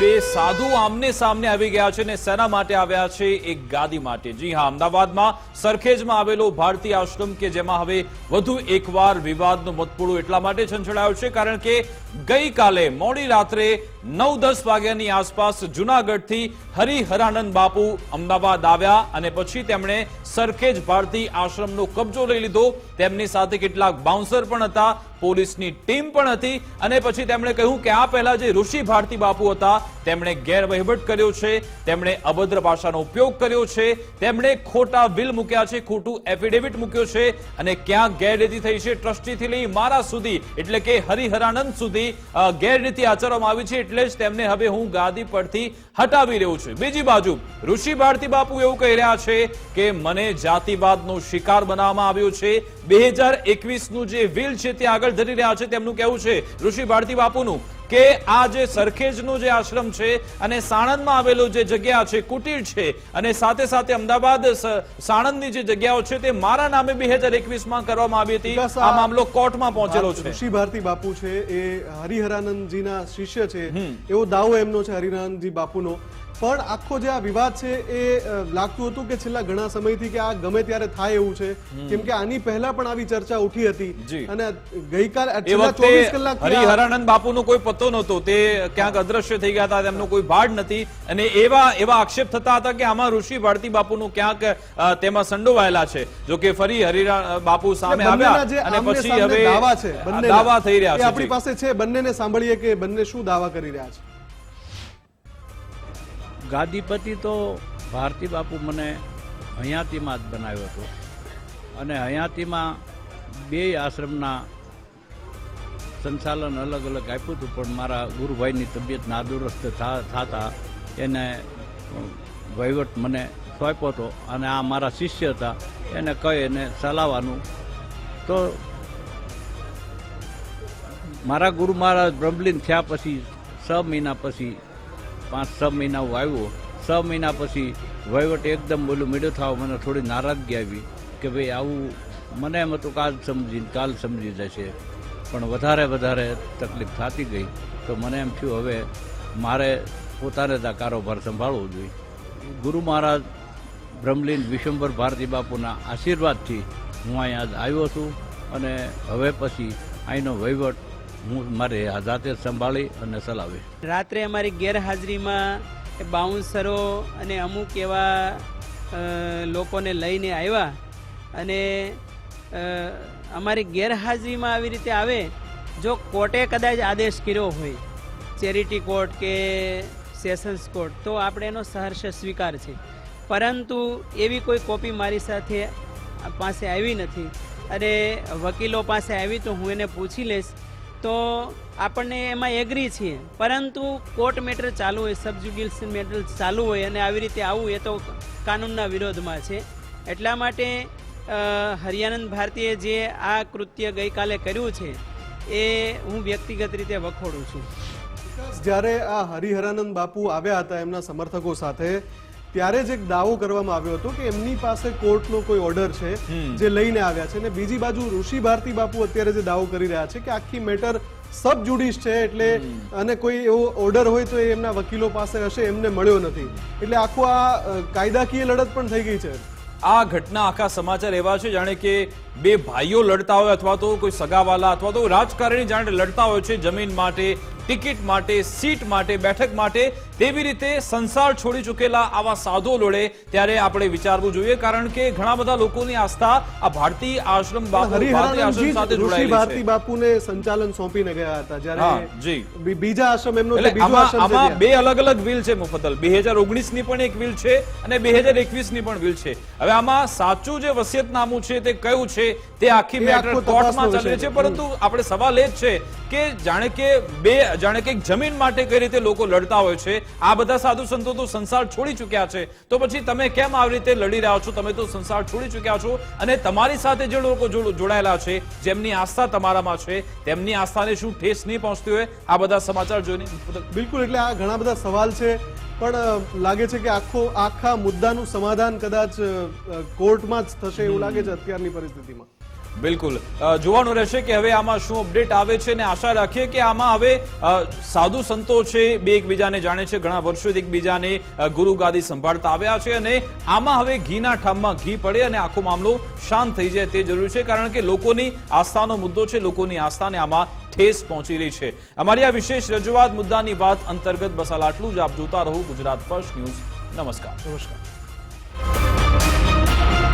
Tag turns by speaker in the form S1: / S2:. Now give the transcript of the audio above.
S1: બે સાધુ આમને સામને આવી ગયા છે ને સેના માટે આવ્યા છે એક ગાદી માટે. જી હા, અમદાવાદમાં સરખેજમાં આવેલો ભારતીય આશ્રમ કે જેમાં હવે વધુ એકવાર વિવાદનો મતપૂળો એટલા માટે છંછેડાયો છે, કારણ કે ગઈકાલે મોડી રાત્રે નવ દસ વાગ્યાની આસપાસ જુનાગઢથી હરિહરાનંદ બાપુ અમદાવાદ આવ્યા અને પછી તેમણે સરખેજ ભારતીય આશ્રમનો કબજો લઈ લીધો. તેમની સાથે કેટલાક બાઉન્સર પણ હતા, પોલીસની ટીમ પણ હતી અને પછી તેમણે કહ્યું કે આ પહેલા જે ઋષિ ભારતી બાપુ હતા તેમણે ગેરવહીવટ કર્યો છે, તેમણે અભદ્ર ભાષાનો ઉપયોગ કર્યો છે, તેમણે ખોટા બિલ મૂક્યા છે, ખોટું એફિડેવિટ મૂક્યો છે અને ક્યાં ગેરરીતિ થઈ છે, ટ્રસ્ટીથી લઈ મારા સુધી, એટલે કે હરિહરાનંદ સુધી ગેરરીતિ આચરવામાં આવી છે, એટલે જ તેમને હવે હું ગાદી પરથી હટાવી રહ્યો છું. બીજી બાજુ, ઋષિ ભારતી બાપુ એવું કહી રહ્યા છે કે મને જાતિવાદનો શિકાર બનાવવામાં આવ્યો છે. બે હજાર એકવીસનું જે વિલ છે, તે આગળ ધરી રહ્યા છે, તેમનું કહેવું છે. ઋષિ ભારતી બાપુનું કે આ જે સરખેજનો જે આશ્રમ છે અને સાણંદમાં આવેલો જે જગ્યા છે કુટીર છે અને સાથે સાથે અમદાવાદ સાણંદની જે જગ્યાઓ છે તે મારા નામે બે હજાર એકવીસમાં કરવામાં આવી હતી. આ મામલો કોર્ટમાં પહોંચેલો છે.
S2: ઋષિ ભારતી બાપુ છે એ હરિહરાનંદજીના શિષ્ય છે. એવો દાવો એમનો છે હરિહરાનંદજી બાપુનો. પણ આખો જે આ વિવાદ છે એ લાગતું હતું કે છેલ્લા ઘણા સમયથી કે આ ગમે ત્યારે થાય એવું છે. કેમ કે આની પહેલા પણ આવી ચર્ચા ઉઠી હતી. અને ગઈકાલ છેલ્લા ચોવીસ કલાક
S1: હરિહરાનંદ બાપુનો કોઈ પત્તો નહોતો. તે ક્યાંક અદ્રશ્ય થઈ ગયા હતા તેમનો કોઈ ભાડ નથી. અને એવા એવા આક્ષેપ થતા હતા કે આમાં ઋષિ ભારતી બાપુનું ક્યાંક તેમાં સંડોવાયેલા છે. જો કે ફરી હરિરા બાપુ સામે આવ્યા અને પછી હવે
S2: દાવા છે બંનેના,
S1: દાવા થઈ રહ્યા છે
S2: આપણી પાસે છે બંનેને સાંભળીએ કે બંને શું દાવા કરી રહ્યા છે.
S3: ગાદીપતિ તો ભારતી બાપુ મને હયાતીમાં જ બનાવ્યો હતો. અને હયાતીમાં બે આશ્રમના સંચાલન અલગ અલગ આપ્યું હતું, પણ મારા ગુરુભાઈની તબિયત નાદુરસ્ત થતા એને વહીવટ મને સોંપ્યો હતો અને આ મારા શિષ્ય હતા. એને કહી એને ચલાવવાનું. તો મારા ગુરુ મહારાજ બ્રહ્મલીન થયા પછી, છ મહિના પછી પાંચ, છ મહિના હું આવ્યો. છ મહિના પછી વહીવટ એકદમ બોલું, મીડો થવા. મને થોડી નારાજગી આવી કે ભાઈ આવું મને એમ હતું કાલ સમજી કાલ સમજી જશે. પણ વધારે વધારે તકલીફ થતી ગઈ. તો મને એમ થયું, હવે મારે પોતાને જ આ કારોબાર સંભાળવો જોઈએ. ગુરુ મહારાજ બ્રહ્મલીન વિશ્વંભર ભારતી બાપુના આશીર્વાદથી હું અહીંયા આવ્યો છું અને હવે પછી અહીંનો વહીવટ હું મારે જાતે સંભાળી અને ચલાવી.
S4: રાત્રે અમારી ગેરહાજરીમાં બાઉન્સરો અને અમુક એવા લોકોને લઈને આવ્યા અને અમારી ગેરહાજરીમાં આવી રીતે આવે જો કોર્ટે કદાચ આદેશ કર્યો હોય, ચેરિટી કોર્ટ કે સેશન્સ કોર્ટ, તો આપણે એનો સહર્ષ સ્વીકાર છે. પરંતુ એવી કોઈ કોપી મારી સાથે પાસે આવી નથી. અને વકીલો પાસે આવી તો હું એને પૂછી લઈશ તો આપણને એમાં એગ્રી છીએ. પરંતુ કોર્ટ મેટર ચાલુ હોય સબજ્યુડિશિયલ મેટર ચાલુ હોય અને આવી રીતે આવવું એ તો કાનૂનના વિરોધમાં છે. એટલા માટે હરિયાનંદ ભારતીએ જે આ કૃત્ય ગઈકાલે કર્યું છે, એ હું વ્યક્તિગત રીતે વખોડું છું.
S2: જ્યારે આ હરિહરાનંદ બાપુ આવ્યા હતા એમના સમર્થકો સાથે ત્યારે જ એક દાવો કરવામાં આવ્યો હતો કે એમની પાસે કોર્ટનો કોઈ ઓર્ડર છે જે લઈને આવ્યા છે. અને બીજી બાજુ ઋષિ ભારતી બાપુ અત્યારે જે દાવો કરી રહ્યા છે કે આખી મેટર સબ જુડિશ છે એટલે અને કોઈ એવો ઓર્ડર હોય તો એ એમના વકીલો પાસે હશે એમને મળ્યો નથી. એટલે આખું આ કાયદાકીય લડત પણ થઈ ગઈ છે.
S1: આ ઘટના આખા સમાચાર એવા છે જાણે કે બે ભાઈઓ લડતા હોય અથવા તો કોઈ સગાવાલા અથવા તો રાજકારણી જાણે લડતા હોય છે જમીન માટે. ટિકિટ માટે સીટ માટે બેઠક માટે તેવી રીતે સંસાર છોડી ચૂકેલા આવા સાધુ લડે ત્યારે આપણે વિચારવું જોઈએ કારણ કે ઘણા બધા લોકોની આસ્થા આ ભારતીય આશ્રમ ભારતીય આશ્રમ સાથે જોડાયેલી
S2: ભારતી બાપુને સંચાલન સોંપીને ગયા હતા જ્યારે બીજા આશ્રમ એમનો
S1: આમાં. બે અલગ અલગ વિલ છે મુફદ્દલ. બે હજાર ઓગણીસની પણ એક વિલ છે અને બે હજાર એકવીસની પણ વિલ છે. હવે આમાં સાચું જે વસિયતનામું છે તે કયું છે તે આખી મેટર કોર્ટમાં ચાલી છે. પરંતુ આપણે સવાલ એ જ છે કે જાણે કે બે જાણે કે જમીન માટે કઈ રીતે લોકો લડતા હોય છે. આ બધા સાધુ સંતો તો સંસાર છોડી ચૂક્યા છે. તો પછી તમે કેમ આવી રીતે લડી રહ્યા છો? તમે તો સંસાર છોડી ચૂક્યા છો અને તમારી સાથે જે લોકો જોડાયેલા છે, જેમની આસ્થા તમારામાં છે, તેમની આસ્થાને શું ઠેસ નહીં પહોંચતી હોય? આ બધા સમાચાર જોઈને
S2: બિલકુલ, એટલે આ ઘણા બધા સવાલ છે. પણ લાગે છે કે આખો, આખા મુદ્દાનું સમાધાન કદાચ કોર્ટમાં જ થશે એવું લાગે છે અત્યારની પરિસ્થિતિમાં.
S1: બિલકુલ. જોવાનું રહેશે કે હવે આમાં શું અપડેટ આવે છે અને આશા રાખીએ કે આમાં હવે સાધુ સંતો છે બે એકબીજાને જાણે છે, ઘણા વર્ષોથી એકબીજાને ગુરુ ગાદી સંભાળતા આવ્યા છે અને આમાં હવે ઘીના ઠામમાં ઘી પડે અને આખો મામલો શાંત થઈ જાય તે જરૂરી છે કારણ કે લોકોની આસ્થાનો મુદ્દો છે, લોકોની આસ્થાને આમાં ઠેસ પહોંચી રહી છે. અમારી આ વિશેષ રજૂઆત મુદ્દાની વાત અંતર્ગત બસ આટલું જ આપ જોતા રહો ગુજરાત ફર્સ્ટ ન્યૂઝ. નમસ્કાર.
S2: નમસ્કાર.